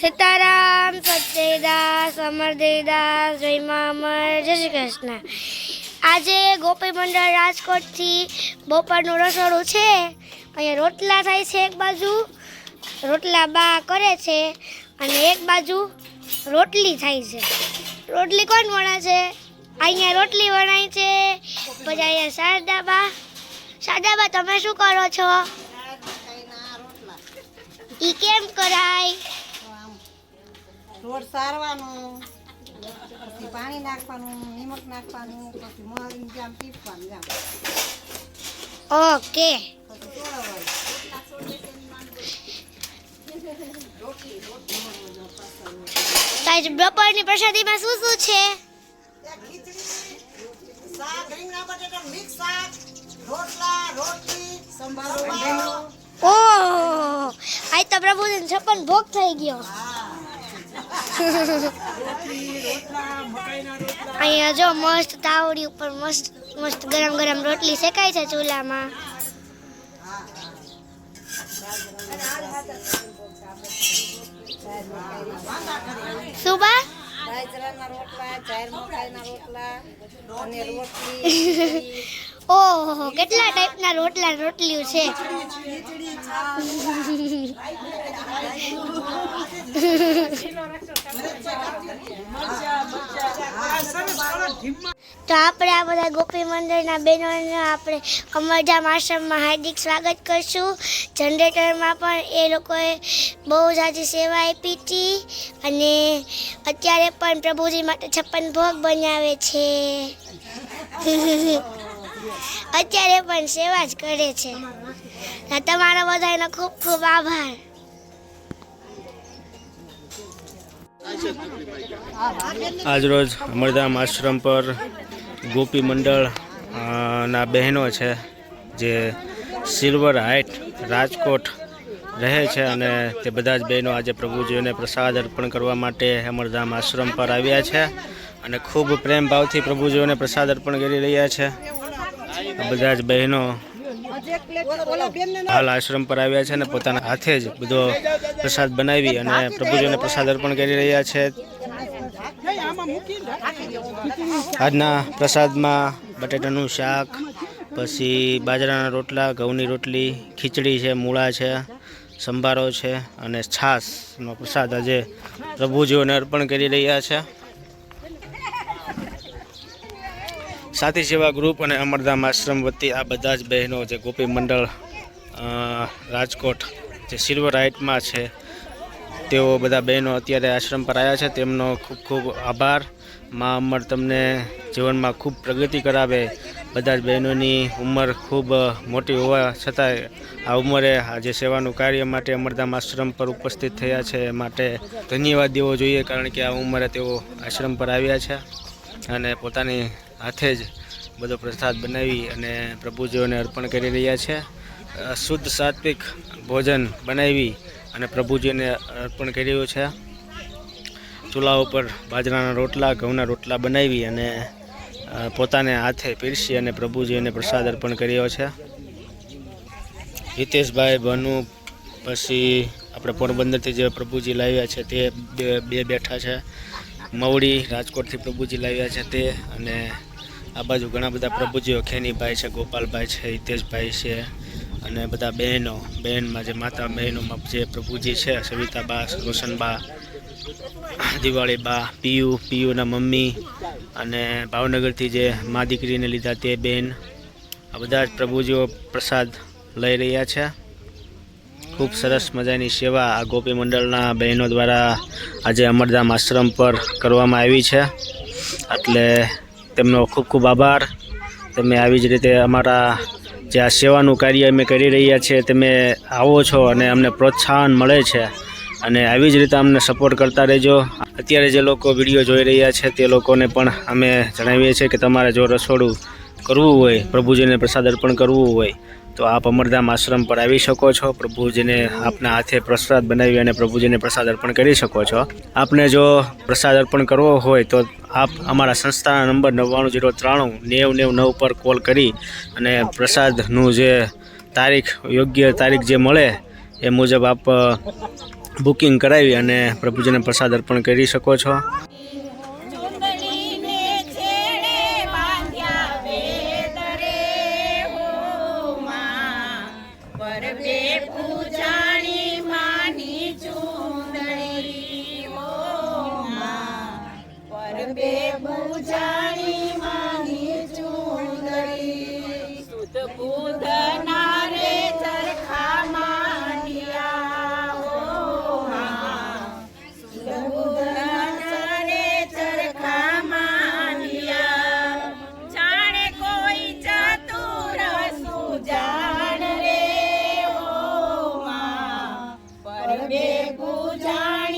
સીતારામ સત્યદાસ અમરદેવદાસ જય મા અમર જય શ્રી કૃષ્ણ. આજે ગોપી મંડળ રાજકોટથી બપોરનું રસોડું છે. અહીંયા રોટલા થાય છે એક બાજુ રોટલા બા કરે છે અને એક બાજુ રોટલી થાય છે. રોટલી કોણ વણે છે? અહીંયા રોટલી વણાય છે. પછી અહીંયા શારદાબા. શારદાબા તમે શું કરો છો? ઈ કેમ કરાય? રોડ સારવાનું પછી પાણી નાખવાનું નિમક નાખવાનું પછી મરી જામ પીપવાનું જામ. ઓકે. તાજ બપોરની પ્રસાદીમાં શું શું છે? શાક રીંગણા બટેટા મિક્સ શાક રોટલા રોટલી સંભારો. ઓહ આજ તો પ્રભુજન છપ્પન ભોગ થઈ ગયો. અહીંયા જો મસ્ત તાવડી ઉપર મસ્ત મસ્ત ગરમ ગરમ રોટલી શેકાય છે ચૂલામાં. શું બા બાજરાના રોટલા જાહેર મકાઈના રોટલા અને રોટલી ઓહો કેટલા ટાઈપના રોટલા રોટલીઓ છે? તો આપણે આ બધા ગોપી મંદિરના બહેનોને આપણે અમરધામ આશ્રમમાં હાર્દિક સ્વાગત કરશું. જનરેટરમાં પણ એ લોકોએ બહુ જાજી સેવા આપી હતી અને અત્યારે પણ પ્રભુજી માટે છપ્પન ભોગ બનાવે છે. અત્યારે પણ સેવા જ કરે છે. તમારો બધાનો ખૂબ ખૂબ આભાર. આજરોજ અમરધામ આશ્રમ પર ગોપી મંડળ ના બહેનો છે, જે સિલ્વર હાઇટ રાજકોટ રહે છે અને તે બધા જ બહેનો આજે પ્રભુજીઓને પ્રસાદ અર્પણ કરવા માટે અમરધામ આશ્રમ પર આવ્યા છે અને ખૂબ પ્રેમ ભાવથી પ્રભુજીઓને પ્રસાદ અર્પણ કરી રહ્યા છે. બધા જ બહેનો હાલ આશ્રમ પર આવ્યા છે અને પોતાના હાથે જ બધો પ્રસાદ બનાવી અને પ્રભુજીઓને પ્રસાદ અર્પણ કરી રહ્યા છે. આજના પ્રસાદમાં બટેટાનું શાક, પછી બાજરાના રોટલા, ઘઉંની રોટલી, ખીચડી છે, મૂળા છે, સંભારો છે અને છાશનો પ્રસાદ આજે પ્રભુજીઓને અર્પણ કરી રહ્યા છે. સાથી સેવા ગ્રુપ અને અમરધામ આશ્રમ વતી આ બધા જ બહેનો જે ગોપી મંડળ રાજકોટ જે સિલ્વર હાઇટમાં છે, તેઓ બધા બહેનો અત્યારે આશ્રમ પર આવ્યા છે. તેમનો ખૂબ ખૂબ આભાર. મા અમર તમને જીવનમાં ખૂબ પ્રગતિ કરાવે. બધા જ બહેનોની ઉંમર ખૂબ મોટી હોવા છતાંય આ ઉંમરે આજે સેવાનું કાર્ય માટે અમરધામ આશ્રમ પર ઉપસ્થિત થયા છે માટે ધન્યવાદ દેવો જોઈએ કારણ કે આ ઉંમરે તેઓ આશ્રમ પર આવ્યા છે અને પોતાની હાથે જ બધો પ્રસાદ બનાવી અને પ્રભુજીઓને અર્પણ કરી રહ્યા છે. શુદ્ધ સાત્વિક ભોજન બનાવી અને પ્રભુજીને અર્પણ કર્યું છે. ચૂલા ઉપર બાજરાના રોટલા, ઘઉંના રોટલા બનાવી અને પોતાને હાથે પીરસી અને પ્રભુજીને પ્રસાદ અર્પણ કર્યો છે. હિતેશભાઈ બનુ પછી આપણે પોરબંદરથી જે પ્રભુજી લાવ્યા છે તે બે બે બેઠા છે. મવડી રાજકોટથી પ્રભુજી લાવ્યા છે તે અને આ બાજુ ઘણા બધા પ્રભુજીઓ ખેનીભાઈ છે, ગોપાલભાઈ છે, હિતેશભાઈ છે અને બધા બહેનો, બહેનમાં જે માતા બહેનોમાં જે પ્રભુજી છે, સવિતાબા, રોશનબા, દિવાળીબા, પિયુ, પિયુના મમ્મી અને ભાવનગરથી જે મા દીકરીને લીધા તે બેન, આ બધા જ પ્રભુજીઓ પ્રસાદ લઈ રહ્યા છે. ખૂબ સરસ મજાની સેવા આ ગોપી મંડળના બહેનો દ્વારા આજે અમરધામ આશ્રમ પર કરવામાં આવી છે. એટલે તેમનો ખૂબ ખૂબ આભાર. તમે આવી જ રીતે અમારા જે આ સેવાનું કાર્ય અમે કરી રહ્યા છીએ તમે આવો છો અને અમને પ્રોત્સાહન મળે છે. અને આવી જ રીતે અમને સપોર્ટ કરતા રહેજો. અત્યારે જે લોકો વીડિયો જોઈ રહ્યા છે, તે લોકોને પણ અમે જણાવીએ છીએ કે તમારે જો રસોડું કરવું હોય, પ્રભુજીને પ્રસાદ અર્પણ કરવું હોય તો આપ અમરધામ આશ્રમ પર આવી શકો છો. પ્રભુજીને આપના હાથે પ્રસાદ બનાવી અને પ્રભુજીને પ્રસાદ અર્પણ કરી શકો છો. આપને જો પ્રસાદ અર્પણ કરવો હોય તો આપ અમારા સંસ્થાના નંબર નવ્વાણું જીરો ત્રાણું નેવ નેવ નવ પર કોલ કરી અને પ્રસાદનું જે તારીખ, યોગ્ય તારીખ જે મળે એ મુજબ આપ બુકિંગ કરાવી અને પ્રભુજીને પ્રસાદ અર્પણ કરી શકો છો. સર્વે પૂજાણી માની ચૂંદણી ઓ માં પરબે પૂજા বুঝায়